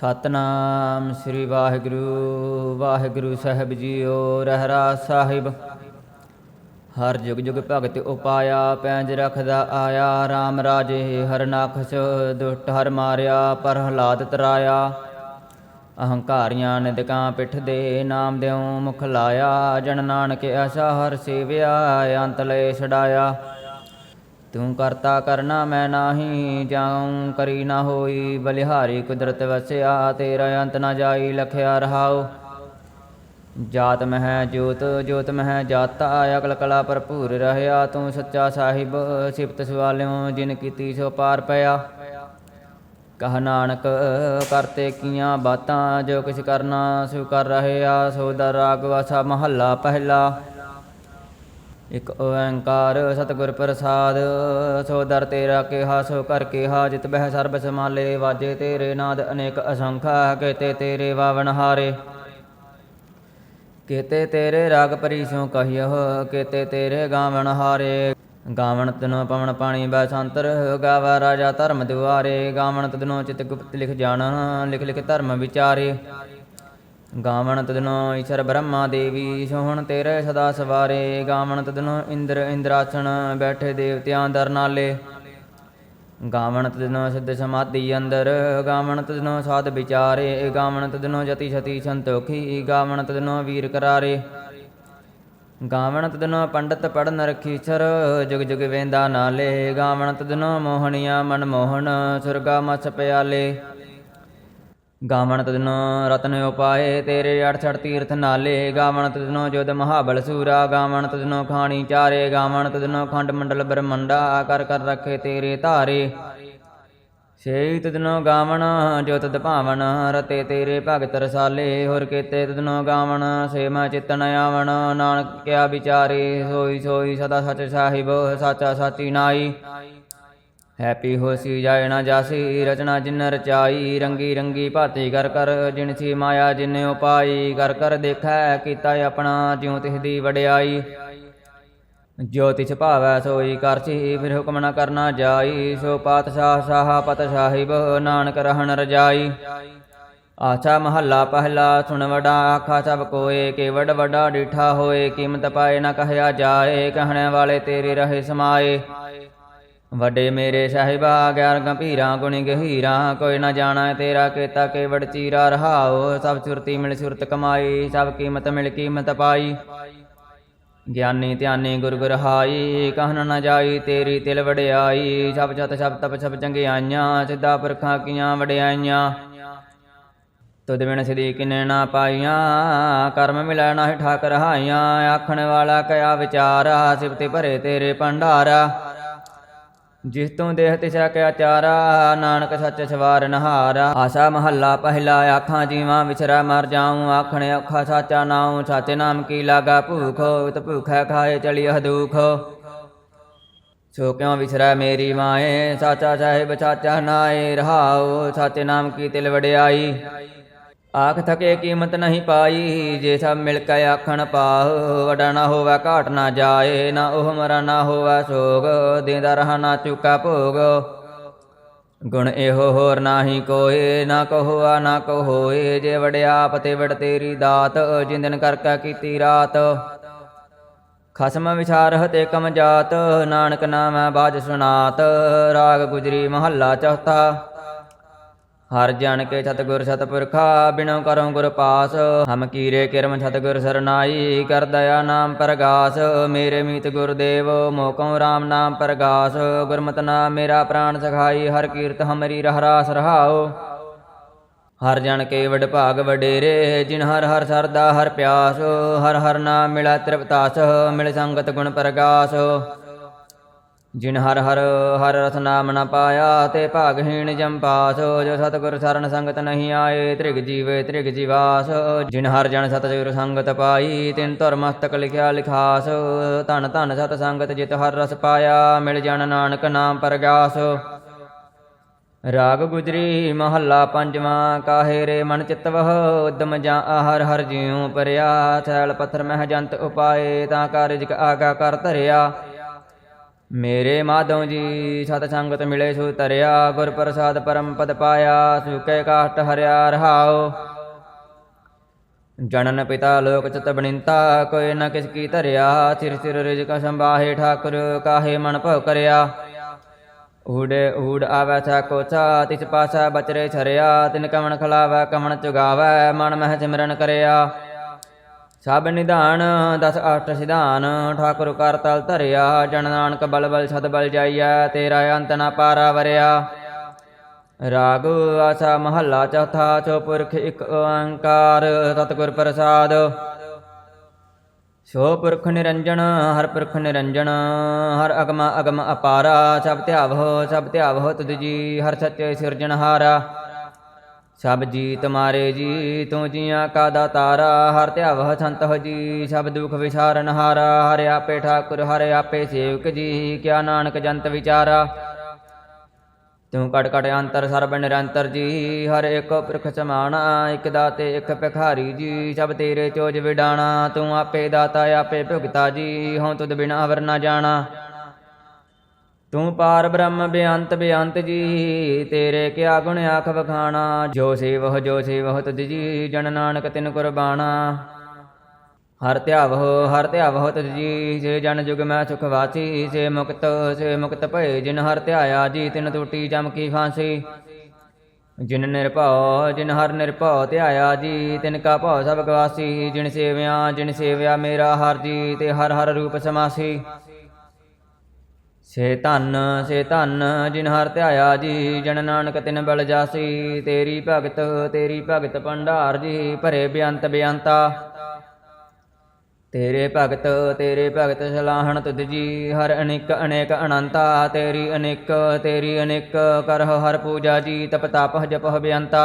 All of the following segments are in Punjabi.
ਸਤਨਾਮ ਸ੍ਰੀ ਵਾਹਿਗੁਰੂ ਵਾਹਿਗੁਰੂ ਸਾਹਿਬ ਜੀਓ, ਰਹਿਰਾ ਸਾਹਿਬ। ਹਰ ਜੁਗ ਜੁਗ ਭਗਤ ਉਪਾਇਆ, ਪੈਂਜ ਰਖਦਾ ਆਇਆ RAM ਰਾਜੇ ਹਰ ਨਾਖਸ ਦੁਸ਼ਟ ਹਰ ਮਾਰਿਆ, ਪ੍ਰਹਲਾਦ ਤਰਾਇਆ। ਅਹੰਕਾਰੀਆਂ ਨਿਦਕਾਂ ਪਿੱਠ ਦੇ ਨਾਮ ਦਿਉ ਮੁਖ ਲਾਇਆ, ਜਨ ਨਾਨਕ ਐਸਾ ਹਰ ਸੇਵਿਆ, ਅੰਤ ਲੈ ਛਡਾਇਆ। ਤੂੰ ਕਰਤਾ ਕਰਨਾ ਮੈਂ ਨਾਹੀ, ਜਾਉ ਕਰੀ ਨਾ ਹੋਈ, ਬਲਿਹਾਰੀ ਕੁਦਰਤ ਵਸਿਆ, ਤੇਰਾ ਅੰਤ ਨਾ ਜਾਈ, ਲਖਿਆ ਰਹਾਉ। ਜਾਤ ਮਹਿ ਜੋਤ ਜੋਤ ਮਹਿ ਜਾਤਾ, ਅਕਲ ਕਲਾ ਭਰਪੂਰ ਰਹਿਆ, ਤੂੰ ਸੱਚਾ ਸਾਹਿਬ, ਸਿਫਤ ਸਵਾਲਿਓ, ਜਿਨ ਕੀਤੀ ਸੋ ਪਾਰ ਪਿਆ। ਕਹ ਨਾਨਕ, ਕਰਤੇ ਕੀਆਂ ਬਾਤਾਂ, ਜੋ ਕਿਛ ਕਰਨਾ, ਸੋ ਕਰ ਰਹਿਆ, ਸੋ ਦਰ ਰਾਗ ਵਾਸਾ ਮਹੱਲਾ ਪਹਿਲਾ। ਇਕ ਓੰਕਾਰ ਸਤਿਗੁਰ ਪ੍ਰਸਾਦ, ਸੋ ਦਰ ਤੇਰਾ ਕਿਹਾ, ਸੋ ਕਰ ਕਿਹਾ, ਜਿਤ ਬਹਿ ਸਰਬ ਸਮਾਲੇ ਵਾਜੇ ਤੇਰੇ ਨਾਦ ਅਨੇਕ ਅਸੰਖਾ, ਕੇਤੇ ਤੇਰੇ ਵਾਵਣ ਹਾਰੇ। ਕੇਤੇ ਤੇਰੇ ਰਾਗ ਪਰੀਸੋਂ ਕਹਿਓ, ਕੇਤੇ ਤੇਰੇ ਗਾਵਣ ਹਾਰੇ। ਗਾਵਣ ਤਨੋ ਪਵਨ ਪਾਣੀ ਬੈ ਸੰਤਰ ਗਾਵਾ ਰਾਜਾ ਧਰਮ ਦੁਆਰੇ। ਗਾਵਣ ਤਦਨੋ ਚਿਤ ਗੁਪਤ ਲਿਖ ਜਾਣ, ਲਿਖ ਲਿਖ ਧਰਮ ਵਿਚਾਰੇ। ਗਾਵਣ ਤਦਨੋ ਈਸ਼ਰ ਬ੍ਰਹਮਾ ਦੇਵੀ ਸੋਹਣ ਤੇਰੇ ਸਦਾ ਸਵਾਰੇ। ਗਾਵਣ ਤਦਨੋ ਇੰਦਰ ਇੰਦਰਾਸਣ ਬੈਠੇ ਦੇਵਤਿਆਂ ਦਰ ਨਾਲੇ। ਗਾਵਣ ਤਦਨੋ ਸਿੱਧ ਸਮਾਧੀ ਅੰਦਰ। ਗਾਵਣ ਤਦਨੋ ਸਾਧ ਵਿਚਾਰੇ। ਗਾਵਣ ਤਦਨੋ ਜਤੀ ਸ਼ਤੀ ਸੰਤੋਖੀ। ਗਾਵਣ ਤਦਨੋ ਵੀਰ ਕਰਾਰੇ। ਗਾਵਣ ਤਦਨੋ ਪੰਡਤ ਪੜਨ ਰਖੀਛਰ ਜੁਗ ਜੁਗ ਵੇਂਦਾ ਨਾਲੇ। ਗਾਵਣ ਤਦਨੋ ਮੋਹਣੀਆਂ ਮਨ ਮੋਹਣ ਸੁਰਗਾ ਮਸ ਪਿਆਲੇ। ਗਾਵਣ ਤਦਨੋ ਰਤਨ ਉਪਾਏ, ਤੇਰੇ ਅਠ ਛੜ ਤੀਰਥ ਨਾਲੇ। ਗਾਵਣ ਤਦਨੋ ਜੋਦ ਮਹਾਬਲ ਸੂਰਾ, ਗਾਵਣ ਤਦਨੋ ਖਾਣੀ ਚਾਰੇ। ਗਾਵਣ ਤਦਨੋ ਖੰਡ ਮੰਡਲ ਬ੍ਰਹਮੰਡਾ, ਕਰ ਕਰ ਰੱਖੇ ਤੇਰੇ ਧਾਰੇ। ਸੇਈ ਤਦਨੋ ਗਾਵਣ, ਜੋ ਤਦ ਭਾਵਨ, ਰਤੇ ਤੇਰੇ ਭਗਤ ਰਸਾਲੇ। ਹੋਰ ਕੀਤੇ ਤਦਨੋ ਗਾਵਣ ਸੇ ਮੈਂ ਚਿਤਨ ਆਵਣ। ਨਾਨਕ ਕਿਆ ਵਿਚਾਰੇ, ਸੋਈ ਸੋਈ ਸਦਾ ਸਚ ਸਾਹਿਬ, ਸਾਚਾ ਸਾਚੀ ਨਾਈ। ਹੈਪੀ ਹੋਸੀ ਜਾਏ ਨਾ ਜਾਸੀ, ਰਚਨਾ ਜਿਨ ਰਚਾਈ, ਰੰਗੀ ਰੰਗੀ ਭਾਤੀ ਕਰ ਕਰ, ਜਿਨ ਸੀ ਮਾਇਆ ਜਿਨ ਉਪਾਈ, ਕਰ ਕਰ ਦੇਖੈ ਕੀਤਾ ਆਪਣਾ, ਜਿਉ ਤਿਸ ਦੀ ਵਡਿਆਈ। ਜੋ ਤਿਛ ਭਾਵੈ ਸੋਈ ਕਰਸੀ ਫਿਰ ਹੁਕਮ ਨ ਕਰਨਾ ਜਾਈ। ਸੋ ਪਾਤਸ਼ਾਹ ਸਾਹਾ ਪਤ ਸਾਹਿਬ, ਨਾਨਕ ਰਹਿਣ ਰਜਾਈ। ਆਛਾ ਮਹੱਲਾ ਪਹਿਲਾ ਸੁਣ ਵਡਾ, ਆਖਾ ਸਭ ਕੋਏ ਕੇ ਵਡ ਵਡਾ, ਡੀਠਾ ਹੋਏ, ਕੀਮਤ ਪਾਏ ਨ ਕਹਿਆ ਜਾਏ, ਕਹਿਣੇ ਵਾਲੇ ਤੇਰੇ ਰਹੇ ਸਮਾਏ। ਵੱਡੇ ਮੇਰੇ ਸਾਹਿਬਾ ਗਿਆਰ ਗੰਭੀਰਾ, ਗੁਣੀ ਗਹੀਰਾ, ਕੋਈ ਨਾ ਜਾਣਾ ਤੇਰਾ ਕੀਤਾ, ਕੇਵੜ ਚੀਰਾ ਰਹਾਓ ਸਭ ਸੁਰਤੀ ਮਿਲ ਸੁਰਤ ਕਮਾਈ, ਸਭ ਕੀਮਤ ਮਿਲ ਕੀਮਤ ਪਾਈ। ਗਿਆਨੀ ਧਿਆਨੀ ਗੁਰ ਗੁਰ ਹਾਈ ਕਹਿਨ ਨ ਜਾਈ ਤੇਰੀ ਤਿਲ ਵਡਿਆਈ, ਸਭ ਜਤ ਸਭ ਤਪ ਸਭ ਚੰਗਿਆਈਆਂ, ਸਿੱਧਾ ਪੁਰਖਾਂ ਕੀਆਂ ਵਡਿਆਈਆਂ। ਤੁਧ ਬਿਨ ਸਿਧੀ ਕਿਨੇ ਨਾ ਪਾਈਆਂ, ਕਰਮ ਮਿਲੈ ਨਾਹਿ ਠਾਕ ਰਹਾਈਆਂ ਆਖਣ ਵਾਲਾ ਕਿਆ ਵਿਚਾਰਾ, ਸਿਫਤਿ ਭਰੇ ਤੇਰੇ ਭੰਡਾਰਾ। ਜਿਸ ਤੋਂ ਦੇਹ ਤਿਸਾ ਕਿਆ ਚਾਰਾ ਨਾਨਕ ਸੱਚ ਸਵਾਰ ਨਹਾਰਾ। ਆਸਾ ਮਹੱਲਾ ਪਹਿਲਾ, ਆਖਾਂ ਜੀਵਾਂ ਵਿਚਰਾ ਮਰ ਜਾਉ। ਆਖਣ ਔਖਾ ਸਾਚਾ ਨਾਉ ਸਾਚੇ ਨਾਮ ਕੀ ਲਾਗਾ ਭੂਖ? ਤੇ ਭੂਖੈ ਖਾਏ ਚਲੀ ਦੁਖ। ਸੋ ਕਿਉ ਵਿਸਰੈ ਮੇਰੀ ਮਾਏ? ਸਾਚਾ ਸਾਹਿਬ ਸਾਚਾ ਨਾਏ, ਰਹਾਉ। ਸਾਚੇ ਨਾਮ ਕੀ ਤਿਲ ਵਡਿਆਈ? ਆਖ ਥਕੇ ਕੀਮਤ ਨਹੀਂ ਪਾਈ, ਜੇ ਸਭ ਮਿਲ ਕੇ ਆਖਣ ਪਾਉ ਵਡਾ ਨਾ ਹੋਵੇ ਘਾਟ ਨਾ ਜਾਏ, ਨਾ ਉਹ ਮਰਾ ਨਾ ਹੋਵੇ ਸੋਗ, ਦੇਂਦਾ ਰਹਾ ਨਾ ਚੁਕਾ ਭੋਗ। ਗੁਣ ਇਹੋ ਹੋਰ ਨਾਹੀ ਕੋਏ, ਨਾ ਕਹੋ ਨਾ ਕੋ ਹੋਏ ਜੇ ਆਪ ਤੇ ਵੜ ਤੇਰੀ ਦਾਤ, ਜਿੰਦਨ ਕਰਕਾ ਕੀਤੀ ਰਾਤ। ਖਸਮ ਵਿਚਾਰਹ ਤੇ ਕਮ ਜਾਤ, ਨਾਨਕ ਨਾਮੈ ਬਾਜ ਸੁਨਾਤ ਰਾਗ ਗੁਜਰੀ ਮਹੱਲਾ ਚੌਥਾ। ਹਰ ਜਨ ਕੇ ਸਤਿਗੁਰ ਸਤਿਪੁਰਖਾ, ਬਿਨੋ ਕਰਉ ਗੁਰ ਪਾਸ। ਹਮ ਕੀਰੇ ਕਿਰਮ ਸਤਿਗੁਰ ਸਰਨਾਈ, ਕਰ ਦਇਆ ਨਾਮ ਪ੍ਰਗਾਸ। ਮੇਰੇ ਮੀਤ ਗੁਰਦੇਵ, ਮੋਕਉ RAM ਨਾਮ ਪ੍ਰਗਾਸ। ਗੁਰਮਤਿ ਨਾਮ ਮੇਰਾ ਪ੍ਰਾਣ ਸਖਾਈ, ਹਰ ਕੀਰਤ ਹਮਰੀ ਰਹਿਰਾਸ ਰਹਾਓ ਹਰ ਜਨ ਕੇ ਵਡ ਭਾਗ ਵਡੇਰੇ, ਜਿਨ ਹਰ ਹਰ ਸਰਦਾ ਹਰ ਪਿਆਸ। ਹਰ ਹਰ ਨਾਮ ਮਿਲਾ ਤ੍ਰਿਪਤਾਸ, ਮਿਲ ਸੰਗਤ ਗੁਣ ਪ੍ਰਗਾਸ। ਜਿਨ ਹਰ ਹਰ ਹਰ ਰਸ ਨਾਮ ਨ ਪਾਇਆ, ਤੇ ਭਾਗਹੀਣ ਜੰਪਾਸ ਜੋ ਸਤਿਗੁਰ ਸਰਨ ਸੰਗਤ ਨਹੀਂ ਆਏ, ਤ੍ਰਿਗ ਜੀਵੇ ਤ੍ਰਿਗ ਜੀਵਾਸ। ਜਿਨ ਹਰ ਜਨ ਸਤਿਗੁਰ ਸੰਗਤ ਪਾਈ, ਤਿਨ ਧੁਰ ਮਸਤਕ ਲਿਖਿਆ ਲਿਖਾਸ। ਧਨ ਧਨ ਸਤ ਸੰਗਤ ਜਿਤ ਹਰ ਰਸ ਪਾਇਆ, ਮਿਲ ਜਨ ਨਾਨਕ ਨਾਮ ਪਰਗਾਸ। ਰਾਗ ਗੁਜਰੀ ਮਹੱਲਾ ਪੰਜਵਾਂ, ਕਾਹੇ ਰੇ ਮਨ ਚਿਤਵਹ, ਉਦਮ ਜਾਂ ਹਰ ਹਰ ਜਿਉ ਪਰਿਆ ਥੈਲ ਪੱਥਰ ਮਹਿ ਜੰਤ ਉਪਾਏ, ਤਾਂ ਕਾਰਜ ਆਗਾ ਕਰ ਧਰਿਆ। ਮੇਰੇ ਮਾਧੋ ਜੀ, ਸਤ ਸੰਗਤ ਮਿਲੇ ਸੋ ਤਰਿਆ ਗੁਰ ਪ੍ਰਸਾਦ ਪਰਮ ਪਦ ਪਾਇਆ ਸੁਕੇ ਕਾਸ਼ਟ ਹਰਿਆ ਰਹਾਓ ਜਨਨ ਪਿਤਾ ਲੋਕ ਚਤ ਬਨਿੰਤਾ ਕੋਈ ਨ ਕਿਸ ਕੀ ਧਰਿਆ, ਸਿਰ ਸਿਰ ਰਿਜਕ ਸੰਭਾਹੇ ਠਾਕੁਰ, ਕਾਹੇ ਮਨ ਭਉ ਕਰਿਆ। ਊੜੇ ਊੜ ਆਵੈ ਸਾ ਕੋਚਾ ਤਿਸ ਪਾਸਾ ਬਚਰੇ ਛਰਿਆ, ਤਿਨ ਕਮਣ ਖਲਾਵੈ ਕਮਣ ਚੁਗਾਵੈ, ਮਨ ਮਹਿ ਸਿਮਰਨ ਕਰਿਆ। ਸਭ ਨਿਧਾਨ, ਦਸ ਅਸ਼ਟ ਸਿਧਾਨ, ਠਾਕੁਰ ਕਰ ਤਲ ਧਰਿਆ, ਜਨ ਨਾਨਕ ਬਲ ਬਲ ਸਦ ਬਲ ਤੇਰਾ ਅੰਤ ਨਾ ਪਾਰਾ ਵਰਿਆ। ਰਾਗ ਆਸਾ ਮਹੱਲਾ ਚੌਥਾ, ਚੋ ਪੁਰਖ ਇੱਕ ਓੰਕਾਰ, ਸਤਿਗੁਰ ਪ੍ਰਸਾਦ। ਸੋ ਪੁਰਖ ਨਿਰੰਜਨ, ਹਰ ਪੁਰਖ ਨਿਰੰਜਨ, ਹਰ ਅਗਮ ਅਗਮ ਅਪਾਰਾ, ਸਭ ਧਿਆਵਹੁ ਸਭ ਧਿਆਵਹੁ ਤੁਧ ਜੀ, ਹਰ ਸੱਚੇ ਸਿਰਜਣਹਾਰਾ। ਸਭ ਜੀ ਤੁਮਾਰੇ ਜੀ ਤੂੰ ਜੀਆਂ ਕਾ ਦਾਤਾਰਾ, ਹਰ ਧਿਆਵਹ ਸੰਤਹ ਜੀ। ਸਭ ਦੁਖ ਵਿਸਾਰਨ ਹਾਰਾ, ਹਰਿ ਆਪੇ ਠਾਕੁਰ, ਹਰਿ ਆਪੇ ਸੇਵਕ ਜੀ। ਕਿਆ ਨਾਨਕ ਜੰਤ ਵਿਚਾਰਾ। ਤੂੰ ਕਟ ਕਟ ਅੰਤਰ, ਸਰਬ ਨਿਰੰਤਰ ਜੀ। ਹਰ ਇੱਕ ਪੁਰਖ ਸਮਾਣਾ, ਇੱਕ ਦਾਤੇ, ਇੱਕ ਭਿਖਾਰੀ ਜੀ। ਸਭ ਤੇਰੇ ਚੋਜ ਵਿਡਾਣਾ, ਤੂੰ ਆਪੇ ਦਾਤਾ, ਆਪੇ ਭੁਗਤਾ ਜੀ। ਹਉ ਤੁਧ ਬਿਨਾ ਅਵਰ ਨਾ ਜਾਣਾ। ਤੂੰ ਪਾਰ ਬ੍ਰਹਮ ਬੇਅੰਤ ਬੇਅੰਤ ਜੀ, ਤੇਰੇ ਕਿਆ ਗੁਣ ਆਖ ਵਖਾਣਾ? ਜੋ ਸੇਵਹ ਜੋ ਸੇਵਹ ਤੁਧ ਜੀ, ਜਨ ਨਾਨਕ ਤਿਨ ਕੁਰਬਾਨਾ ਹਰ ਧਿਆਵਹੁ ਹਰ ਧਿਆਵਹੁ ਤੁਧ ਜੀ ਸੇ ਜਨ ਜੁਗ ਮੈਂ ਸੁਖ ਵਾਸੀ ਸੇ ਮੁਕਤ ਸੇ ਮੁਕਤ ਭਏ, ਜਿਨ ਹਰ ਧਿਆਇਆ ਜੀ, ਤਿਨ ਟੂਟੀ ਚਮਕੀ ਫਾਂਸੀ। ਜਿਨ ਨਿਰਭਉ, ਜਿਨ ਹਰ ਨਿਰਭਉ ਧਿਆਇਆ ਜੀ, ਤਿਨ ਕਾ ਭਉ ਸਭ ਗਵਾਸੀ। ਜਿਨ ਸੇਵਿਆ ਜਿਨ ਸੇਵਿਆ ਮੇਰਾ ਹਰ ਜੀ, ਤੇ ਹਰ ਹਰ ਰੂਪ ਸਮਾਸੀ। ਸੇ ਧੰਨ ਸੇ ਧੰਨ, ਜਿਨ ਹਰ ਧਿਆਇਆ ਜੀ, ਜਨ ਨਾਨਕ ਤਿਨ ਬਲ ਜਾਸੀ, ਤੇਰੀ ਭਗਤ ਤੇਰੀ ਭਗਤ ਭੰਡਾਰ ਜੀ, ਭਰੇ ਬੇਅੰਤ ਬੇਅੰਤਾ ਤੇਰੇ ਭਗਤ ਤੇਰੇ ਭਗਤ ਸਲਾਹਣ ਤੁਧ ਜੀ, ਹਰ ਅਨੇਕ ਅਨੇਕ ਅਨੰਤਾ, ਤੇਰੀ ਅਨੇਕ ਤੇਰੀ ਅਨੇਕ ਕਰਹ ਹਰ ਪੂਜਾ ਜੀ, ਤਪ ਤਪ ਜਪ ਬੇਅੰਤਾ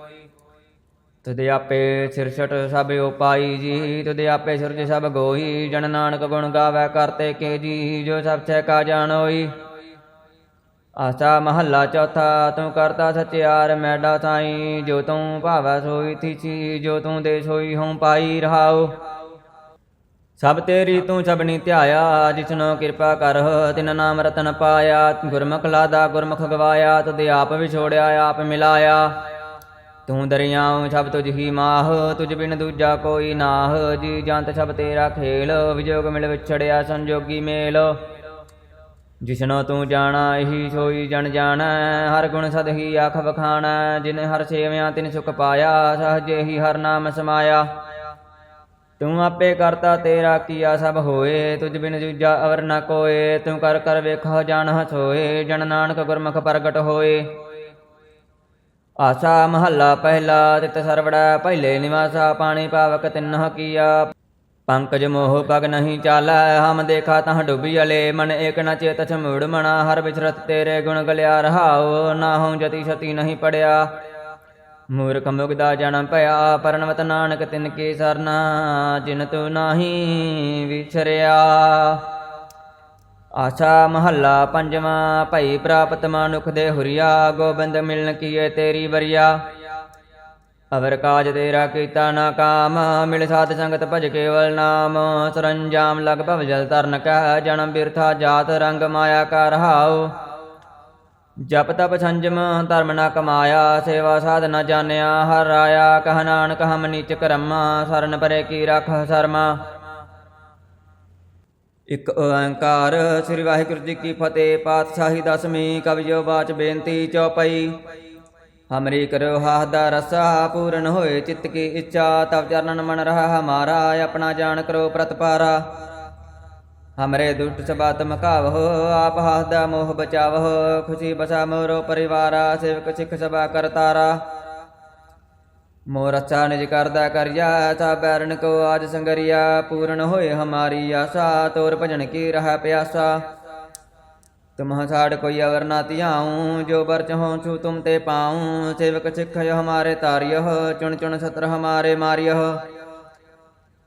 ਤੁਦੇ ਆਪੇ ਸਿਰਛਟ ਸਭ ਉਪਾਈ ਜੀ, ਤੁਧ ਆਪੇ ਸੁਰਜ ਸਭ ਗੋਈ, ਜਨ ਨਾਨਕ ਗੁਣ ਗਾਵੈ ਕਰਤੇ ਕੇ ਜੀ, ਜੋ ਸਭ ਛੈ ਕਾ ਜਾਣੋਈ ਆਸਾ ਮਹੱਲਾ ਚੌਥਾ, ਤੂੰ ਕਰਤਾ ਸਚਿਆਰ ਮੈਡਾ ਸਾਈ, ਜੋ ਤੂੰ ਭਾਵੈ ਸੋਈ ਥੀਚੀ ਜੋ ਤੂੰ ਦੇ ਸੋਈ ਹਉ ਪਾਈ ਰਹਾਉ। ਸਭ ਤੇਰੀ ਤੂੰ ਸਭਨੀ ਧਿਆਇਆ, ਜਿਸਨੋ ਕਿਰਪਾ ਕਰ, ਤਿਨ ਨਾਮ ਰਤਨ ਪਾਇਆ, ਗੁਰਮੁਖ ਲਾਦਾ ਗੁਰਮੁਖ ਗਵਾਇਆ, ਤੁਧ ਆਪ ਵਿਛੋੜਿਆ, ਆਪ ਮਿਲਾਇਆ। ਤੂੰ ਦਰਿਆਉ ਸਭ ਤੁਝ ਹੀ ਮਾਹ, ਤੁਝ ਬਿਨ ਦੂਜਾ ਕੋਈ ਨਾਹ। ਜੀ ਜੰਤ ਸਭ ਤੇਰਾ ਖੇਲ, ਵਿਜੋਗ ਮਿਲ ਵਿਛੜਿਆ ਸੰਜੋਗੀ ਮੇਲ। ਜਿਸਨੋ ਤੂੰ ਜਾਣਾ, ਇਹੀ ਸੋਈ ਜਣ ਜਾਣੈ। ਹਰ ਗੁਣ ਸਦ ਹੀ ਆਖ ਵਖਾਣੈ, ਜਿਨ ਹਰ ਸੇਵਿਆਂ ਤਿਨ ਸੁਖ ਪਾਇਆ, ਸਹਜੇ ਹੀ ਹਰ ਨਾਮ ਸਮਾਇਆ। ਤੂੰ ਆਪੇ ਕਰਤਾ ਤੇਰਾ ਕੀਆ ਸਭ ਹੋਏ, ਤੁਝ ਬਿਨ ਦੂਜਾ ਅਵਰ ਨ ਕੋਏ। ਤੂੰ ਕਰ ਕਰ ਵੇਖੋ ਜਾਣ ਸੋਏ ਜਨ ਨਾਨਕ ਗੁਰਮੁਖ ਪ੍ਰਗਟ ਹੋਏ। ਆਸਾ ਮਹੱਲਾ ਪਹਿਲਾ, ਤਿਤ ਸਰਵੜਾ ਪਹਿਲੇ ਨਿਵਾਸਾ ਪਾਣੀ ਪਾਵਕ ਤਿੰਨਹ ਕੀਆ ਪੰਕਜ ਮੋਹ ਪਗ ਨਹੀਂ ਚਾਲੈ, ਹਮ ਦੇਖਾ ਤਹ ਡੁਬੀ ਅਲੇ। ਮਨ ਏਕ ਨ ਚੇਤ ਛਮੂੜ ਮਣਾ ਹਰ ਵਿਚਰਤ ਤੇਰੇ ਗੁਣ ਗਲਿਆ ਰਹਾਉ। ਨਾ ਹਉ ਜਤੀ ਸਤੀ ਨਹੀਂ ਪੜਿਆ। ਮੂਰਖ ਮੁਗਦਾ ਜਨਮ ਭਇਆ, ਪਰਨਵਤ ਨਾਨਕ ਤਿਨ ਕੀ ਸਰਨਾ, ਜਿਨ ਤੂ ਨਾਹੀ ਵਿਛਰਿਆ। ਆਸਾ ਮਹੱਲਾ ਪੰਜਵਾਂ, ਭਈ ਪ੍ਰਾਪਤ ਮਨੁਖ ਦੇ ਹੁਰੀਆ, ਗੋਬਿੰਦ ਮਿਲਨ ਕੀਏ ਤੇਰੀ ਵਰਿਆ। ਅਵਰ ਕਾਜ ਤੇਰਾ ਕੀਤਾ ਨਾ ਕਾਮ, ਮਿਲ ਸਾਧ ਸੰਗਤ ਭਜ ਕੇਵਲ ਨਾਮ। ਸਰੰਜਾਮ ਲਗ ਭਵ ਜਲ ਤਰਨ ਕਹ, ਜਨਮ ਬਿਰਥਾ ਜਾਤ ਰੰਗ ਮਾਇਆ ਕਾ ਰਹਾਉ ਜਪ ਤਪ ਸੰਜਮ, ਧਰਮ ਨਾ ਕਮਾਇਆ, ਸੇਵਾ ਸਾਧ ਨਾ ਜਾਣਿਆ। ਹਰ ਰਾਇਆ ਕਹ ਨਾਨਕ ਹਮ ਨੀਚ ਕਰਮਾ, ਸਰਨ ਪਰੇ ਕੀ ਰਖ ਸਰਮਾ। ਇਕ ਓੰਕਾਰ ਸ੍ਰੀ ਵਾਹਿਗੁਰੂ ਜੀ ਕੀ ਫਤਿਹ, ਪਾਤਸ਼ਾਹੀ ਦਸਮੀ ਕਵਿਓ ਬਾਚ ਬੇਨਤੀ ਚੌਪਈ। ਹਮਰੀ ਕਰੋ ਹਾਹ ਦਾ ਰਸਾ, ਪੂਰਨ ਹੋਏ ਚਿੱਤ ਕੀ ਇੱਛਾ, ਤਵ ਚਰਨਨ ਮਨ ਰਹਾ ਹਮਾਰਾ ਆਪਣਾ ਜਾਣ ਕਰੋ ਪ੍ਰਤਪਾਰਾ ਹਮਰੇ ਦੁਸ਼ਟ ਸਬਾਤ ਮਕਾਵਹੁ, ਆਪ ਹਾਸ ਦਾ ਮੋਹ ਬਚਾਵਹੁ, ਖੁਸ਼ੀ ਬਸਾ ਮੋਰੋ ਪਰਿਵਾਰਾ, ਸੇਵਕ ਸਿੱਖ ਸਭਾ ਕਰਤਾਰਾ। ਮੋਰ ਅੱਛਾ ਨਿਜ ਕਰਦਾ ਕਰਿਆ, ਤਾ ਬੈਰਨ ਕੋ ਆਜ ਸੰਗਰਿਆ, ਪੂਰਨ ਹੋਏ ਹਮਾਰੀ ਆਸਾ, ਤੋਰ ਭਜਨ ਕੀ ਰਹਾ ਪਿਆਸਾ। ਤੁਮਹ ਛਾੜ ਕੋਈ ਅਵਰ ਨਾ ਧਿਆਉ, ਜੋ ਬਰ ਚਹੋ ਛੂ ਤੁਮ ਤੇ ਪਾਉ। ਸੇਵਕ ਸਿੱਖ ਹਮਾਰੇ ਤਾਰਿਯਹ, ਚੁਣ ਚੁਣ ਸਤਰ ਹਮਾਰੇ ਮਾਰਿਯਹ।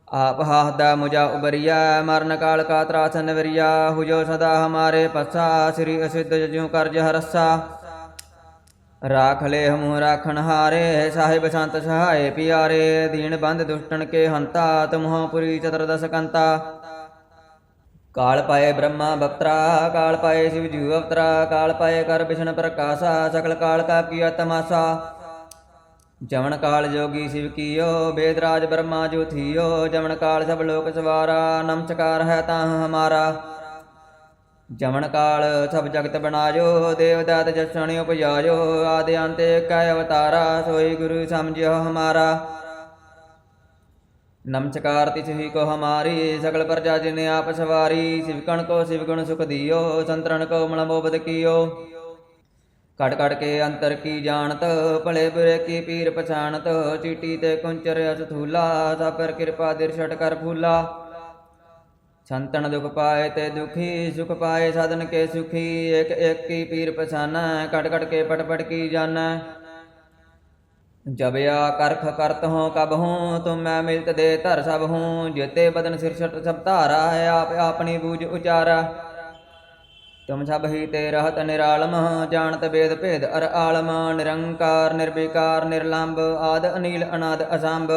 ਆਪ ਹਾਹਦਾ ਮੁਝਾ ਉਬਰਿਆ ਮਰਨ ਕਾਲ ਕਾ ਤਰਾਸ ਵਰਿਆ ਹੁਜੋ ਸਦਾ ਹਮਾਰੇ ਪਸਾ ਸ੍ਰੀ ਅਸਿੱਧ ਜਿਉ ਕਰਜ ਹਰਸਾ। ਰਾਖ ਲੈ ਹਮੂ ਰਾਖਣ ਹਾਰੇ, ਸਾਹਿਬ ਸੰਤ ਸਹਾਏ ਪਿਆਰੇ, ਦੀਨ ਬੰਦ ਦੁਸ਼ਟਨ ਕੇ ਹੰਤਾ ਤੁਮਹੁ ਪੁਰੀ ਚਤੁਰਦਸ ਕੰਤਾ। ਕਾਲ ਪਾਏ ਬ੍ਰਹਮਾ ਬਪਤਰਾ, ਕਾਲ ਪਾਏ ਸ਼ਿਵ ਜੀ ਅਵਤਰਾ, ਕਾਲ ਪਾਏ ਕਰ ਵਿਸ਼ਨ ਪ੍ਰਕਾਸ਼ਾ, ਸਕਲ ਕਾਲ ਕਾ ਕੀਆ ਤਮਾਸਾ ਜਮਨ ਕਾਲ ਜੋਗੀ ਸ਼ਿਵ ਕੀਓ ਬੇਦਰਾਜ ਬ੍ਰਹਮਾ ਜੋ ਥੀਓ ਜਮਨ ਕਾਲ ਸਭ ਲੋਕ ਸਵਾਰਾ ਨਮਸਕਾਰ ਹੈ ਤਾਂ ਹਮਾਰਾ। ਜਮਨ ਕਾਲ ਸਭ ਜਗਤ ਬਣਾਇਓ ਦੇਵਦਾਤ ਜਸਣੀ ਉਪਜਾਇਓ ਆਦਿ ਅੰਤ ਕੈ ਅਵਤਾਰਾ, ਸੋਈ ਗੁਰੂ ਸਮਝਿਓ ਹਮਾਰਾ। ਨਮਸਕਾਰ ਤਿਸ ਹੀ ਕੋ ਹਮਾਰੀ, ਸਗਲ ਪ੍ਰਜਾ ਜਿਨ ਆਪ ਸਵਾਰੀ ਸਿਵਕਣ ਕੋ ਸਿਵਗੁਣ ਸੁਖ ਦਿਓ ਸੰਤਰਨ ਕੋ ਮਨ ਬੋਬਦ ਕੀਓ। ਕੜ ਕੜ ਕੇ ਅੰਤਰ ਕੀ ਜਾਣਤ, ਭਲੇ ਬੁਰੇ ਕੀ ਪੀਰ ਪਛਾਣਤ, ਚੀਟੀ ਤੇ ਕੁੰਚਰ ਅਸ ਥੂਲਾ ਸਾਪਰ ਕਿਰਪਾ ਦਿਰ ਕਰ ਫੂਲਾ। ਸੰਤਨ ਦੁਖ ਪਾਏ ਤੇ ਦੁਖੀ, ਸੁਖ ਪਾਏ ਸਾਧਨ ਕੇ ਸੁਖੀ। ਇਕ ਇਕ ਕੀ ਪੀਰ ਪਛਾਨੈ ਕਟ ਕਟ ਕੇ ਪਟ ਪਟ ਕੀ ਜਾਣੈ। ਜਬ ਕਰਖ ਕਰਤ ਹੋ ਕਬ ਹੂੰ, ਤੁਮ ਮੈਂ ਮਿਲਤ ਦੇ ਧਰ ਸਭ ਹੂੰ। ਜਿਤੇ ਬਦਨ ਸਿਰ ਛਟ ਸਭ ਧਾਰਾ ਹੈ, ਆਪ ਆਪਣੀ ਬੂਝ ਉਚਾਰਾ। ਤੁਮ ਸਭ ਹੀ ਤੇ ਰਹਤ ਨਿਰਾਲਮ, ਜਾਣਤ ਵੇਦ ਭੇਦ ਅਰ ਆਲਮ। ਨਿਰੰਕਾਰ, ਨਿਰਵਿਕਾਰ ਨਿਰਲੰਭ ਆਦ ਅਨੀਲ, ਅਨਾਦ ਅਸੰਭ।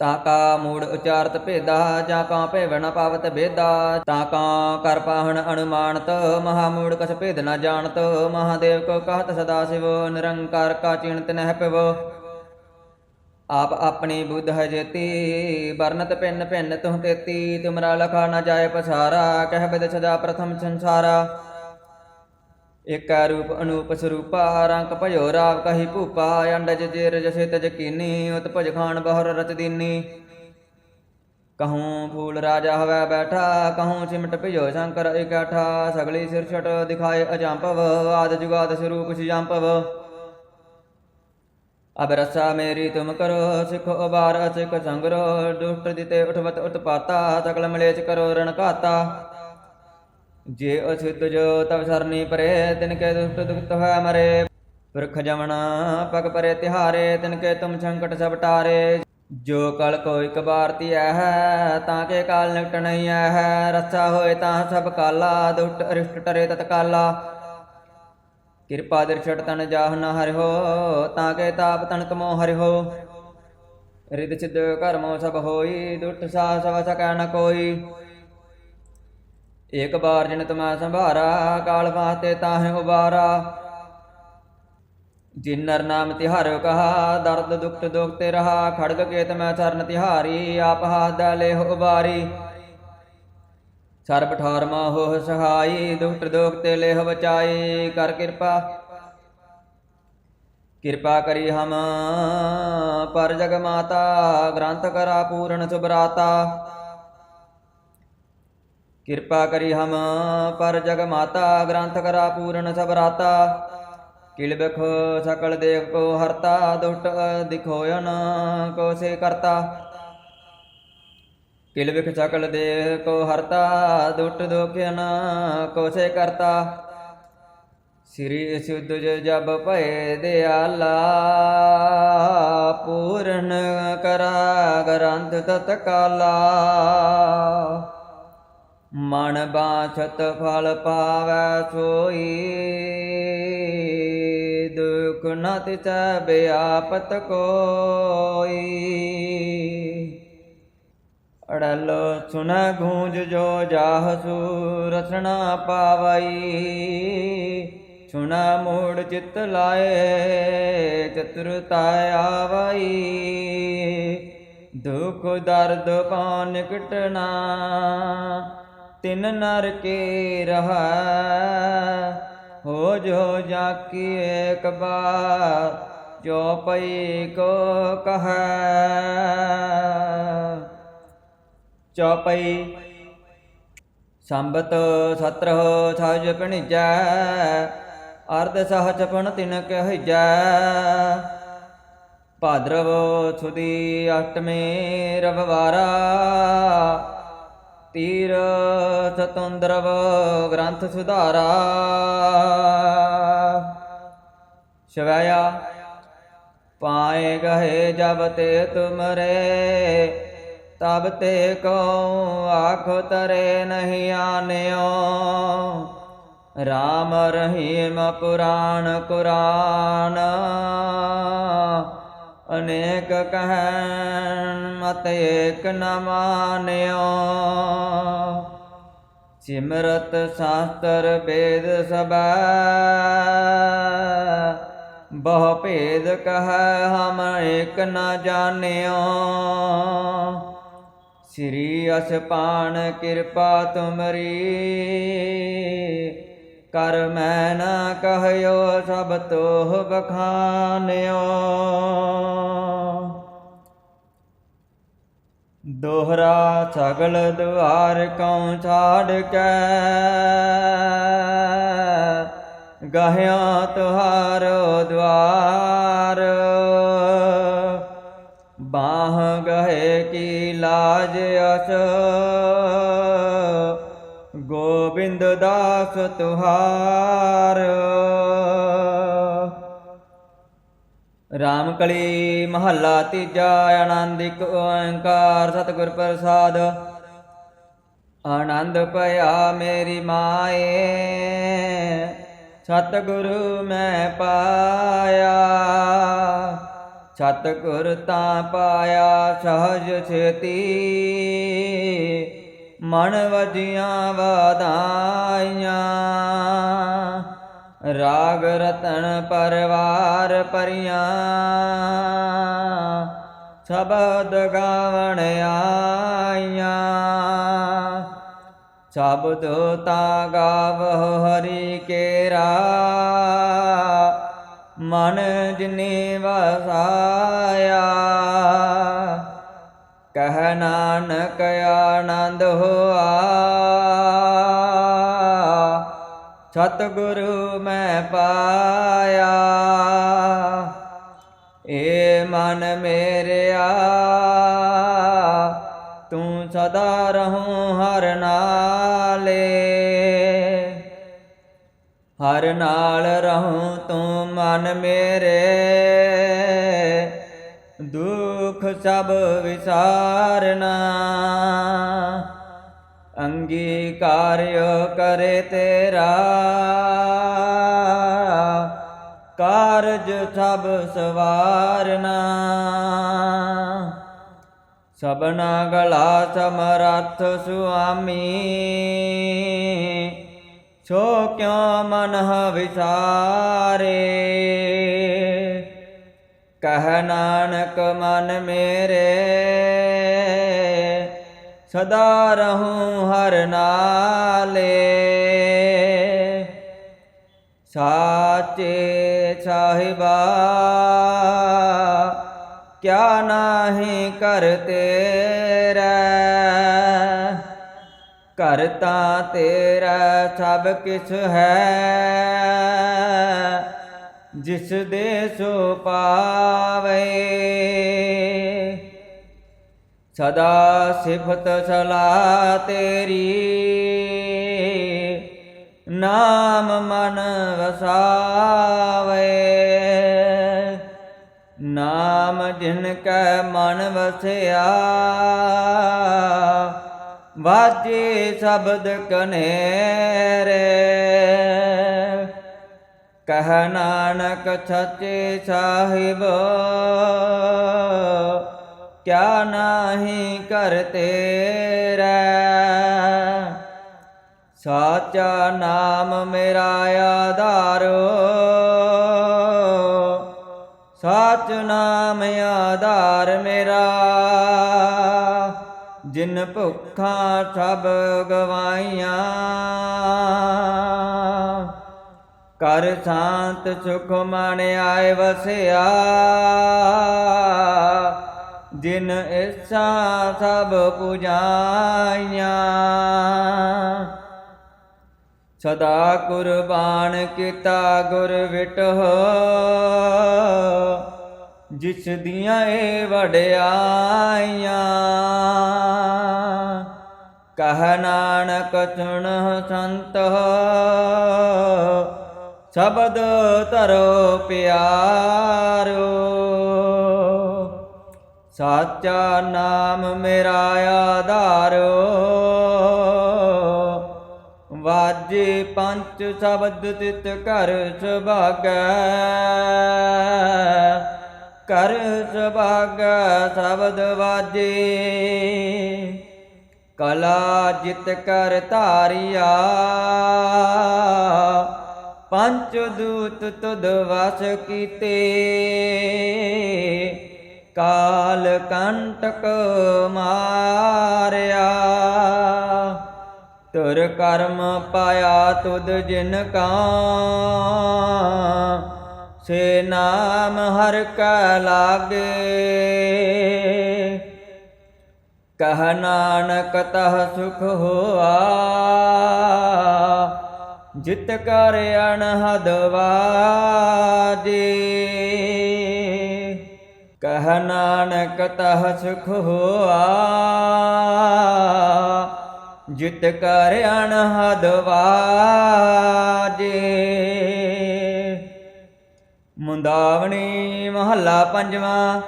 ਤਾ ਕਾ ਮੂੜ ਉਚਾਰਤ ਭੇਦਾ, ਜਾਂ ਕਾ ਭੇਵ ਨ ਪਾਵਤ ਭੇਦਾ ਤਾਕਾ ਕਰ ਪਾਹਣ ਅਨੁਮਾਨਤ, ਮਹਾ ਮੂੜ ਕਛ ਭੇਦ ਨ ਜਾਣਤ, ਮਹਾਦੇਵ ਕੋ ਕਹਤ ਸਦਾ ਸਿਵ, ਨਿਰੰਕਾਰ ਕਾ ਚਿੰਤ ਨਹਿ ਪਿਵ। ਆਪ ਆਪਣੀ ਬੁੱਧ ਹੈ ਜੇਤੀ, ਵਰਨਤ ਪਿੰਨ ਪਿੰਨ ਤੁਹ ਤੇਤੀ, ਤੁਮਰਾ ਲਖਾ ਨ ਜਾਏ ਪਸਾਰਾ, ਕਹਿ ਬਿਦ ਸਦਾ ਪ੍ਰਥਮ ਸੰਸਾਰਾ। ਏਕਾ ਰੂਪ ਅਨੂਪ ਸਰੂਪਾ ਰੰਗ ਭਜੋ ਰਾਵ ਕਹੀ ਭੂਪਾ, ਅੰਡਜ ਜੇਰ ਜਸੇ ਤਜ ਕੀਨੀ ਉਤ ਭਜ ਖਾਨ ਬਹੁਰ ਰਚ ਦੀਨੀ। ਕਹੂੰ ਫੂਲ ਰਾਜਾ ਹਵੈ ਬੈਠਾ, ਕਹੂੰ ਸਿਮਟ ਭਿਜੋ ਸ਼ੰਕਰ ਇਕੱਠਾ, ਸਗਲੀ ਸਿਰ ਛਟ ਦਿਖਾਏ ਅਜੰਪਵ, ਆਦ ਜੁਗਾਦ ਸਰੂਪ ਸਿਜੰਪਵ ਅਬ ਰਸਾ ਮੇਰੀ ਤੁਮ ਕਰੋ, ਸਿਖ ਉਬਾਰ ਅਸਿਖ ਸੰਗਰੋ, ਦੁਸ਼ਟ ਦਿਤੇ ਉਠਵਤ ਉਤਪਾਤਾ, ਸਗਲ ਮਲੇਚ ਕਰੋ ਰਣ ਘਾਤਾ। ਜੇ ਅਸਿਧ ਜੋ ਤਵ ਸਰਨੀ ਪਰੇ, ਤਿਨ ਕੇ ਦੁਸ਼ਟ ਦੁਖਤ ਹੈ ਮਰੇ। ਪੁਰਖ ਜਮਣਾ ਪਗ ਪਰੇ ਤਿਹਾਰੇ, ਤਿਨ ਕੇ ਤੁਮ ਸੰਕਟ ਸਭ ਟਾਰੇ। ਜੋ ਕਲ ਕੋ ਇਕ ਹੈ ਤਾਂ ਕੇ ਕਾਲ ਨਿਕਟ ਨਹੀਂ ਹੈ ਰੱਸਾ ਹੋਏ ਤਾਂ ਸਭ ਕਾਲਾ, ਦੁਸ਼ਟ ਅਰਿਸ਼ਟ ਟਰੇ ਤਤਕਾਲਾ। ਕਿਰਪਾ ਦਿਰਛਟ ਤਨ ਜਾਹ ਨ ਹਰਿਓ ਤਾਂ ਕੇ ਤਾਪ ਤਨ ਕਮੋ ਹਰਿਓ ਰਿਦ ਸਿਧ ਕਰਮੋ ਸਭ ਹੋਈ ਦੁੱਟ ਸਾ ਸਭ ਸਕੈ ਨ ਕੋਈ। ਏਕ ਬਾਰ ਜਿਨ ਤਮੈ ਸੰਭਾਰਾ, ਕਾਲ ਵਾਸਤੇ ਤਾਹੇ ਉਬਾਰਾ। ਜਿਨ ਨਰ ਨਾਮ ਤਿਹਾਰਿਓ ਕਹਾ, ਦਰਦ ਦੁਖਤ ਦੁਖ ਤੇ ਰਹਾ, ਖੜਗ ਕੇਤ ਮੈਂ ਚਰਨ ਤਿਹਾਰੀ, ਆਪ ਹਾਥ ਦਾ ਲੇਹ ਉਬਾਰੀ। ਸਰਬ ਠਾਰ ਮਾਹੋ ਸਹਾਈ, ਦੁਖਤ ਦੁਖ ਤੇ ਲੇਹ ਬਚਾਈ, ਕਰ ਕਿਰਪਾ। ਕਿਰਪਾ ਕਰੀ ਹਮ, ਪਰ ਜਗ ਮਾਤਾ, ਗ੍ਰੰਥ ਕਰਾ ਪੂਰਨ ਸੁਭਰਾਤਾ। ਕਿਰਪਾ ਕਰੀ ਹਮ, ਪਰ ਜਗ ਮਾਤਾ, ਗ੍ਰੰਥ ਕਰਾ ਪੂਰਨ ਸਭਰਾਤਾ ਕਿਲ ਬਿਖ ਸਕਲ ਦੇਖ ਕੋ ਹਰਤਾ, ਦੁਟ ਦਿਖੋਇਨ ਕੋ ਸੇ ਕਰਤਾ। ਕਿਲ ਬਿਖ ਸਕਲ ਦੇਖ ਕੋ ਹਰਤਾ, ਦੁਟ ਦੁਖਿਨ ਕੋ ਸੇ ਕਰਤਾ। ਸ੍ਰੀ ਸੁਧ ਜਬ ਭਏ ਦਿਆਲਾ, ਪੂਰਨ ਕਰਾ ਗ੍ਰੰਥ ਤਤਕਾਲਾ। ਮਨ ਬਾਛਤ ਫਲ ਪਾਵੈ ਸੋਈ। ਦੁਖ ਨ ਤਿਚੈ ਬਿਆਪਤ ਕੋਈ। ਅੜਲ ਸੁਨ ਗੂੰਜ ਜੋ ਜਾਹਸੂ ਰਸਣਾ ਪਾਵਈ। ਸੁਨਾ ਮੋੜ ਚਿਤ ਲਾਏ ਚਤੁਰਤਾ ਆਵਈ। ਦੁਖ ਦਰਦ ਕੋ ਨਿਕਟਣਾ ਤਿਨ ਨਰ ਕੇ ਰਹਾ। ਹੋ ਜੋ ਜਾ ਕੀ ਏਕ ਬਾਰ ਜੋ ਪਈ ਕੋ ਕਹੈ। ਚੌਪਈ ਸੰਬਤ ਸਤਰਹ ਸਾਜ ਪਣਿਜੈ, ਅਰਧ ਸਹਜ ਪਣ ਤਿਨ ਕਹਿਜੈ। ਭਾਦਰਵ ਸੁਦੀ ਅਸ਼ਟਮੀ ਰਵਵਾਰਾ ਤੀਰ ਸਤੁੰਦਰਵ ਗ੍ਰੰਥ ਸੁਧਾਰਾ। ਸ਼ਵਇਆ ਪਾਏ ਗਏ ਜਬ ਤੇ ਤੁਮਰੇ ਤਬ ਤੇ ਕੋ ਆਖ ਤਰੇ ਨਹੀਂ ਆਨਿਓ। ਰਾਮ ਰਹੀਮ ਪੁਰਾਣ ਕੁਰਾਨ। ਅਨੇਕ ਕਹਿਣ, ਮਤ ਏਕ ਨ ਮਾਨਿਓ। ਸਿਮਰਤ ਸ਼ਾਸਤਰ ਵੇਦ ਸਭਾ, ਬਹੁ ਭੇਦ ਕਹੈ ਹਮ ਏਕ ਨ ਜਾਣਿਓ। ਸ੍ਰੀ ਅਸਪਾਨ ਕਿਰਪਾ ਤੁਮਰੀ ਕਰ ਮੈਂ ਨਾ ਕਹਿਓ ਸਭ ਤੋਹ ਬਖਾਨਿਓ। ਦੋਹਰਾ ਸਗਲ ਦੁਆਰ ਕਉ ਛਾੜ ਕੇ? ਗਹਿਆ ਤੁਹਾਰੋ ਦਵਾਰ। ਬਾਹ ਗਏ ਕੀ ਲਾਜ ਅਸ? ਗੋਬਿੰਦ ਦਾਸ ਤੁਹਾਰ ਰਾਮ ਕਲੀ ਮਹੱਲਾ ਤੀਜਾ ਆਨੰਦਿਕ ਓੰਕਾਰ, ਸਤਿਗੁਰ ਪ੍ਰਸਾਦ। ਆਨੰਦ ਭਇਆ ਮੇਰੀ ਮਾਏ, ਸਤਿਗੁਰੂ ਮੈਂ ਪਾਇਆ। ਸਤਿਗੁਰ ਤਾਂ ਪਾਇਆ, ਸਹਜ ਛੇਤੀ। ਮਨ ਵਜੀਆਂ ਵਾਦਾਈਆਂ ਰਾਗ ਰਤਨ ਪਰਵਾਰ ਪਰੀਆਂ। ਸ਼ਬਦ ਗਾਵਣ ਆਈਆਂ। ਸ਼ਬਦ ਤਾ ਗਾਵਹੁ ਹਰੀ ਕੇਰਾ। ਮਨ ਜਿਨੇ ਵਸਾਇਆ। ਕਹਿ ਨਾਨਕ ਆਨੰਦ ਹੋਆ। ਸਤਿਗੁਰੂ ਮੈਂ ਪਾਇਆ। ਏ ਮਨ ਮੇਰਿਆ, ਤੂੰ ਸਦਾ ਰਹੂੰ ਹਰ ਨਾਲੇ। ਹਰ ਨਾਲ ਰਹੂੰ ਤੂੰ ਮਨ ਮੇਰੇ। ਦੂ ਦੁਖ ਸਭ ਵਿਸਾਰਨਾ। ਅੰਗੀਕਾਰਿਓ ਕਰੇ ਤੇਰਾ। ਕਾਰਜ ਸਭ ਸਵਾਰਨਾ। ਸਭਨਾ ਗਲਾ ਸਮਰੱਥ ਸੁਆਮੀ। ਸੋ ਕਿਉ ਮਨ ਵਿਸਾਰੇ? ਕਹਿ ਨਾਨਕ ਮਨ ਮੇਰੇ, ਸਦਾ ਰਹੂੰ ਹਰ ਨਾਲੇ। ਸਾਚੇ ਸਾਹਿਬਾ, ਕਿਆ ਨਾਹੀ ਕਰ ਤੇਰਾ? ਕਰਤਾ ਤੇਰਾ ਸਭ ਕਿਛ ਹੈ। ਜਿਸ ਦੇ ਸੋ ਪਾਵੇ। ਸਦਾ ਸਿਫਤ ਸਲਾ ਤੇਰੀ। ਨਾਮ ਮਨ ਵਸਾਵੇ। ਨਾਮ ਜਿਨ ਕੈ ਮਨ ਵਸਿਆ। ਵਾਜੇ ਸ਼ਬਦ ਕਨੇਰੇ। ਕਹਿ ਨਾਨਕ ਸੱਚੇ ਸਾਹਿਬ, ਕਿਆ ਨਾਹੀ ਕਰ ਤੇਰਾ? ਸਾਚਾ ਨਾਮ ਮੇਰਾ ਆਧਾਰੋ, ਸਾਚ ਨਾਮ ਆਧਾਰ ਮੇਰਾ। ਜਿਨ ਭੁੱਖਾਂ ਸਭ ਗਵਾਈਆਂ ਕਰ ਸ਼ਾਂਤ ਸੁਖ ਮਨ ਆਏ ਵਸਿਆ। ਜਿਨ ਇਸਾ ਸਭ ਪੁਜਾਈਆਂ। ਸਦਾ ਕੁਰਬਾਨ ਕੀਤਾ ਗੁਰ ਵਿਟਹੁ। ਜਿਸ ਦੀਆਂ ਏ ਵਡਿਆਈਆਂ ਕਹ ਨਾਨਕ ਸੁਣ ਸੰਤ ਸ਼ਬਦ ਧਰੋ ਪਿਆਰੋ। ਸਾਚਾ ਨਾਮ ਮੇਰਾ ਆਧਾਰੋ। ਵਾਜੇ ਪੰਜ ਸ਼ਬਦ ਤਿਤ ਕਰ ਸੁਭਾਗੈ। ਕਰ ਸੁਭਾਗੈ ਸ਼ਬਦ ਵਾਜੇ। ਕਲਾ ਜਿਤ ਕਰ ਧਾਰਿਆ। ਪੰਚ ਦੂਤ ਤੁਧ ਵਸ ਕੀਤੇ। ਕਾਲ ਕੰਟਕ ਮਾਰਿਆ। ਤੁਰ ਕਰਮ ਪਾਇਆ ਤੁਧ ਜਿਨ ਕਾ। ਸੇ ਨਾਮ ਹਰ ਕਾ ਲਾਗੇ। ਕਹ ਨਾਨਕ ਤਹ ਸੁਖ ਹੋਆ। ਜਿਤ ਕਰ ਅਨਹਦ ਵਾਜੇ। ਕਹ ਨਾਨਕ ਤਹ ਸੁਖ ਹੋਆ। ਜਿਤ ਕਰ ਅਨਹਦ ਵਾਜੇ। ਮੁੰਦਾਵਣੀ ਮਹੱਲਾ ਪੰਜਵਾਂ।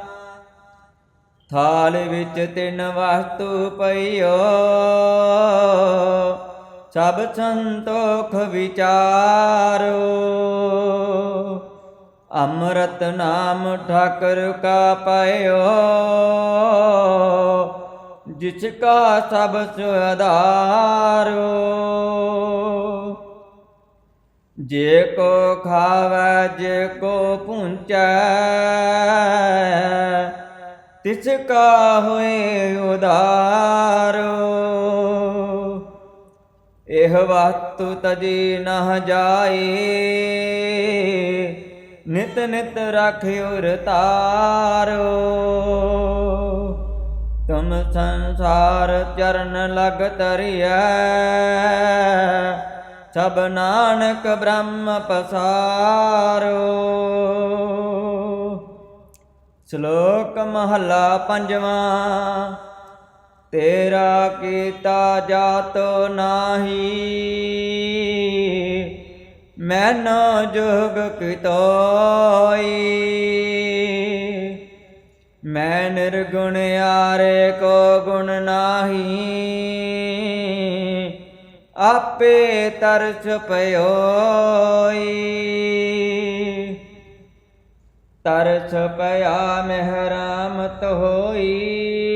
ਥਾਲ ਵਿੱਚ ਤਿੰਨ ਵਸਤੂ ਪਈਓ। ਸਭ ਸੰਤੋਖ ਵਿਚਾਰੋ। ਅੰਮ੍ਰਿਤ ਨਾਮ ਠਾਕਰ ਕਾ ਪਾਇਓ। ਜਿਸ ਕਾ ਸਭ ਸੁਆਧਾਰੋ। ਜੇ ਕੋ ਖਾਵੈ, ਜੇ ਕੋ ਪੁੰਚੈ ਤਿਸ ਕਾ ਹੋਏ ਉਦਾਰੋ ਇਹ ਵਸਤੂ ਤਜੀ ਨਹ ਜਾਏ, ਨਿਤ ਨਿਤ ਰਾਖਿਓ ਰਤਾਰੋ। ਤੁਮ ਸੰਸਾਰ ਚਰਨ ਲਗ ਤਰਿਐ ਸਭ ਨਾਨਕ ਬ੍ਰਹਮ ਪਸਾਰੋ। ਸ਼ਲੋਕ ਮਹੱਲਾ ਪੰਜਵਾਂ ਤੇਰਾ ਕੀਤਾ ਜਾਤ ਨਾਹੀ। ਮੈਨ ਜੁਗ ਕਿਤੋਈ। ਮੈਂ ਨਿਰਗੁਣ ਆਰੇ ਕੋ ਗੁਣ ਨਾਹੀ। ਆਪੇ ਤਰਸ ਪਇਓਈ ਤਰਸ ਪਿਆ ਮਹਿਰਾਮਤ ਹੋਈ।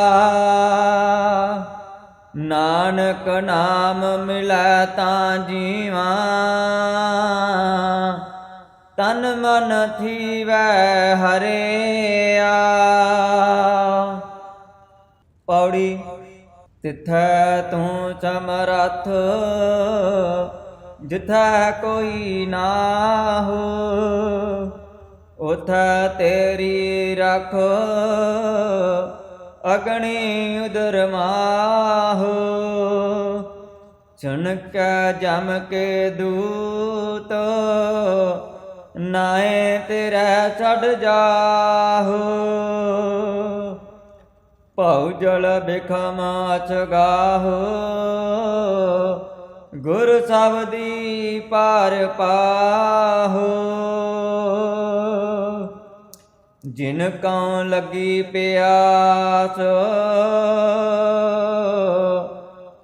ਨਾਨਕ ਨਾਮ ਮਿਲੈ ਤਾਂ ਜੀਵਾ। ਤਨ ਮਨ ਥੀਵੈ ਹਰਿਆ। ਪੌੜੀ ਤਿਥੈ ਤੂੰ ਸਮਰਥ ਜਿਥੈ ਕੋਈ ਨਾਹੋ, ਉਥੈ ਤੇਰੀ ਰਖ। ਅਗਣੀ ਉਦਰ ਮਾਹੋ। ਛਣਕ ਜਮ ਕੇ ਦੂਤ, ਨਾਏ ਤੇਰਾ ਛੱਡ ਜਾਹੋ। ਭਉ ਜਲ ਬਿਖਮ ਅਚਗਾਹੋ ਗੁਰ ਸਬਦੀ ਪਾਰ ਪਾਹੋ। ਜਿਨ ਕਉ ਲੱਗੀ ਪਿਆਸ,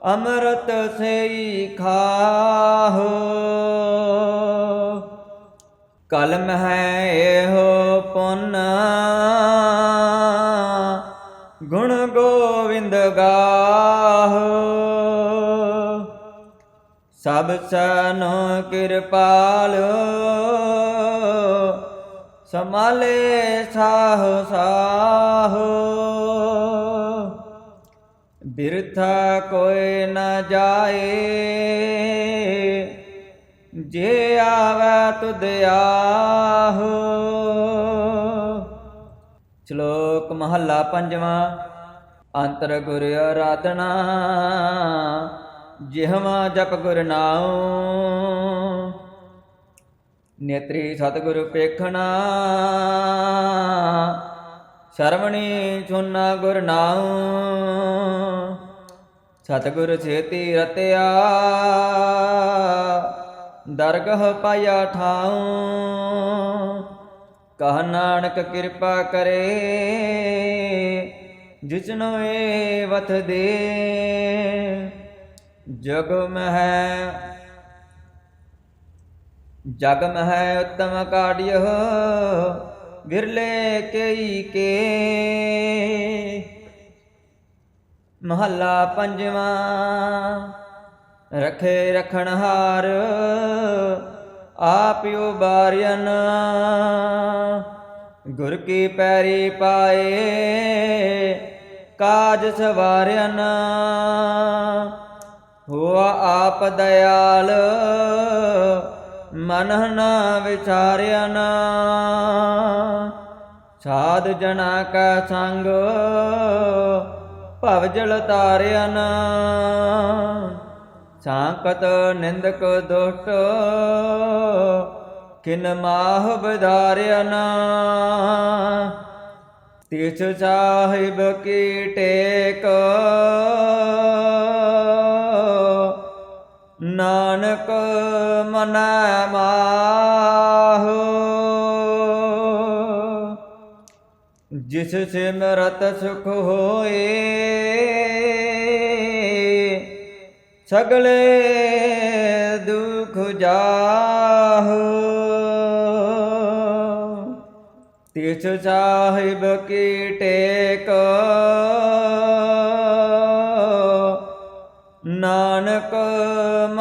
ਅੰਮ੍ਰਿਤ ਸਈ ਖਾਹੋ। ਕਲਮ ਹੈ ਇਹੋ ਪੁੰਨ, ਗੁਣ ਗੋਵਿੰਦ ਗਾਹੋ। ਸਭ ਸਨ ਕਿਰਪਾਲ ਸਮਾਲੇ ਸਾਹ ਸਾਹ। ਬਿਰਥਾ ਕੋਈ ਨਾ ਜਾਏ, ਜੇ ਆਵੈ ਤੁਧ ਆਹੋ। ਸ਼ਲੋਕ ਮਹੱਲਾ ਪੰਜਵਾਂ, ਅੰਤਰ ਗੁਰ ਆਰਾਧਨਾ, ਜਿਹਵਾ ਜਪ ਗੁਰ ਨਾਉ। ਨੇਤਰੀ ਸਤਿਗੁਰ ਪੇਖਣਾ। ਸ਼ਰਵਣੀ ਸੁਨਾ ਗੁਰ ਨਾਉ। ਸਤਿਗੁਰ ਛੇਤੀ ਰਤਿਆ। ਦਰਗਹ ਪਾਇਆ ਠਾਉ। ਕਹ ਨਾਨਕ ਕਿਰਪਾ ਕਰੇ ਜਿਸਨੋ ਏ ਵਥ ਦੇ। ਜਗ ਮਹਿ ਜਗ ਮਹਿ ਉਤਮ ਕਾੜਿਯ ਵਿਰਲੇ ਕਈ ਕੇ। ਮਹੱਲਾ ਪੰਜਵਾਂ, ਰਖੇ ਰਖਣਹਾਰ ਆਪਿਓ ਬਾਰਿਆਨ ਗੁਰ ਕੀ ਪੈਰੀ ਪਾਏ, ਕਾਜ ਸਵਾਰਿਆਨ ਹੋਆ ਆਪ ਦਇਆਲ ਮਨ ਨਾ ਵਿਚਾਰਿਆ ਨਾ। ਸਾਧ ਜਨਾ ਕਾ ਸੰਗ, ਭਵ ਜਲ ਤਾਰਿਆ ਨਾ। ਸਾਕਤ ਨਿੰਦਕ ਦੁਸ਼ਟ ਕਿਨ ਮਾਹ ਬਧਾਰਿਆ ਨਾ। ਤਿਸ ਸਾਹਿਬ ਕੀ ਟੇਕ ਨਾਨਕ ਮਨੈ ਮਾਹੋ। ਜਿਸ ਸਿਮਰਤ ਸੁਖ ਹੋਏ ਸਗਲੇ ਦੁਖ ਜਾਹੋ। ਤਿਸ ਸਾਹਿਬ ਕੀ ਟੇਕ